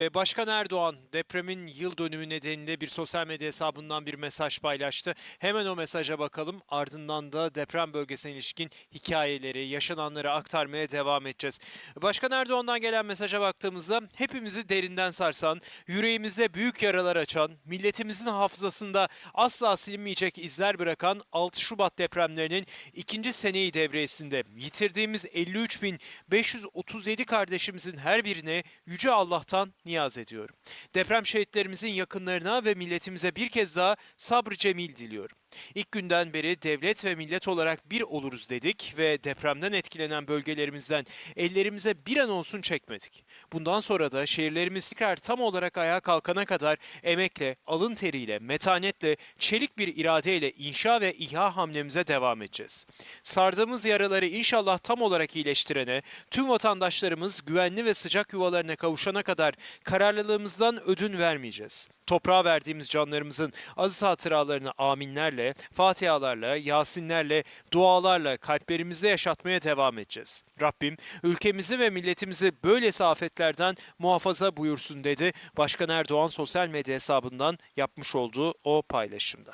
E, Başkan Erdoğan depremin yıl dönümü nedeniyle bir sosyal medya hesabından bir mesaj paylaştı. Hemen o mesaja bakalım. Ardından da deprem bölgesine ilişkin hikayeleri, yaşananları aktarmaya devam edeceğiz. Başkan Erdoğan'dan gelen mesaja baktığımızda hepimizi derinden sarsan, yüreğimizde büyük yaralar açan, milletimizin hafızasında asla silinmeyecek izler bırakan 6 Şubat depremlerinin ikinci seneyi devresinde yitirdiğimiz 53.537 kardeşimizin her birine Yüce Allah'tan niyaz ediyorum. Deprem şehitlerimizin yakınlarına ve milletimize bir kez daha sabrı cemil diliyorum. İlk günden beri devlet ve millet olarak bir oluruz dedik ve depremden etkilenen bölgelerimizden ellerimize bir an olsun çekmedik. Bundan sonra da şehirlerimiz tekrar tam olarak ayağa kalkana kadar emekle, alın teriyle, metanetle, çelik bir iradeyle inşa ve ihya hamlemize devam edeceğiz. Sardığımız yaraları inşallah tam olarak iyileştirene, tüm vatandaşlarımız güvenli ve sıcak yuvalarına kavuşana kadar kararlılığımızdan ödün vermeyeceğiz. Toprağa verdiğimiz canlarımızın aziz hatıralarını aminlerle, fatihalarla, yasinlerle, dualarla kalplerimizde yaşatmaya devam edeceğiz. Rabbim ülkemizi ve milletimizi böylesi afetlerden muhafaza buyursun dedi Başkan Erdoğan sosyal medya hesabından yapmış olduğu o paylaşımda.